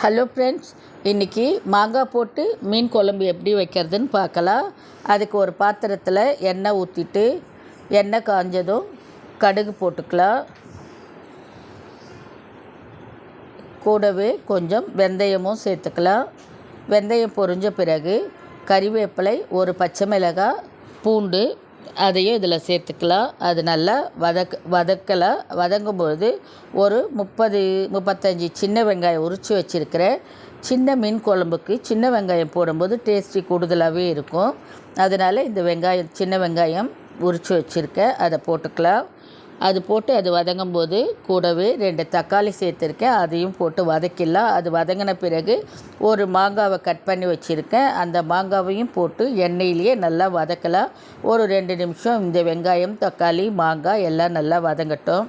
Hello friends இன்றைக்கி மாங்காய் போட்டு மீன் குழம்பு எப்படி வைக்கிறதுன்னு பார்க்கலாம். அதுக்கு ஒரு பாத்திரத்தில் எண்ணெய் ஊற்றிட்டு எண்ணெய் காஞ்சதும் கடுகு போட்டுக்கலாம். கூடவே கொஞ்சம் வெந்தயமும் சேர்த்துக்கலாம். வெந்தயம் பொரிஞ்ச பிறகு கறிவேப்பிலை ஒரு பச்சை மிளகாய் பூண்டு அதையும் இதில் சேர்த்துக்கலாம். அது நல்லா வதக் வதக்கலாம் வதங்கும்போது ஒரு முப்பது முப்பத்தஞ்சு சின்ன வெங்காயம் உரித்து வச்சுருக்கிறேன். சின்ன மீன் குழம்புக்கு சின்ன வெங்காயம் போடும்போது டேஸ்டி கூடுதலாகவே இருக்கும். அதனால் இந்த வெங்காயம் சின்ன வெங்காயம் உரித்து வச்சுருக்கேன். அதை போட்டுக்கலாம். அது போட்டு அது வதங்கும் போது கூடவே ரெண்டு தக்காளி சேர்த்துருக்கேன். அதையும் போட்டு வதக்கிடலாம். அது வதங்கின பிறகு ஒரு மாங்காவை கட் பண்ணி வச்சுருக்கேன். அந்த மாங்காவையும் போட்டு எண்ணெயிலேயே நல்லா வதக்கலாம். ஒரு ரெண்டு நிமிஷம் இந்த வெங்காயம் தக்காளி மாங்காய் எல்லாம் நல்லா வதங்கட்டும்.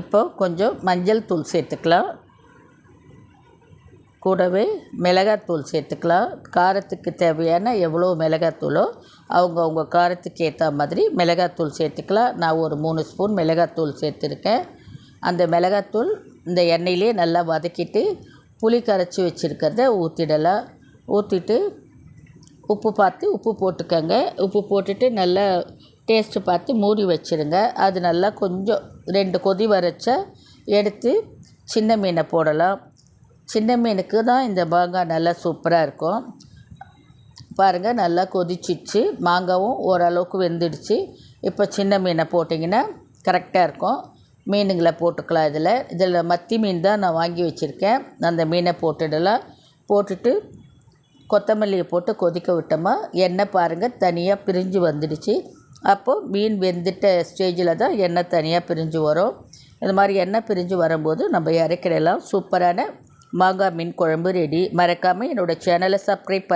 இப்போது கொஞ்சம் மஞ்சள் தூள் சேர்த்துக்கலாம். கூடவே மிளகாத்தூள் சேர்த்துக்கலாம். காரத்துக்கு தேவையான எவ்வளோ மிளகாத்தூளோ அவங்க அவங்க காரத்துக்கு ஏற்ற மாதிரி மிளகாத்தூள் சேர்த்துக்கலாம். நான் ஒரு மூணு ஸ்பூன் மிளகாத்தூள் சேர்த்துருக்கேன். அந்த மிளகாத்தூள் இந்த எண்ணெயிலே நல்லா வதக்கிட்டு புளி கரைச்சி வச்சுருக்கிறத ஊற்றிடலாம் ஊற்றிட்டு உப்பு பார்த்து உப்பு போட்டுக்கோங்க. உப்பு போட்டுட்டு நல்லா டேஸ்ட்டு பார்த்து மூடி வச்சுருங்க. அது நல்லா கொஞ்சம் ரெண்டு கொதி வரைச்ச எடுத்து சின்ன மீனை போடலாம். சின்ன மீனுக்கு தான் இந்த மாங்காய் நல்லா சூப்பராக இருக்கும். பாருங்கள் நல்லா கொதிச்சிச்சு. மாங்காவும் ஓரளவுக்கு வெந்துடுச்சு. இப்போ சின்ன மீனை போட்டிங்கன்னா கரெக்டாக இருக்கும். மீனுங்களை போட்டுக்கலாம் இதில். இதில் மத்தி மீன் தான் நான் வாங்கி வச்சுருக்கேன். அந்த மீனை போட்டுடலாம். போட்டுட்டு கொத்தமல்லியை போட்டு கொதிக்க விட்டோமா எண்ணெய் பாருங்கள் தனியாக பிரிஞ்சு வந்துடுச்சு. அப்போது மீன் வெந்துட்ட ஸ்டேஜில் தான் எண்ணெய் தனியாக பிரிஞ்சு வரும். இந்த மாதிரி எண்ணெய் பிரிஞ்சு வரும்போது நம்ம இறக்கிடலாம். சூப்பரான மாங்காய் மீன் குழம்பு ரெடி மறக்காமல் என்னோடய சேனலை சப்ஸ்கிரைப் பண்ண.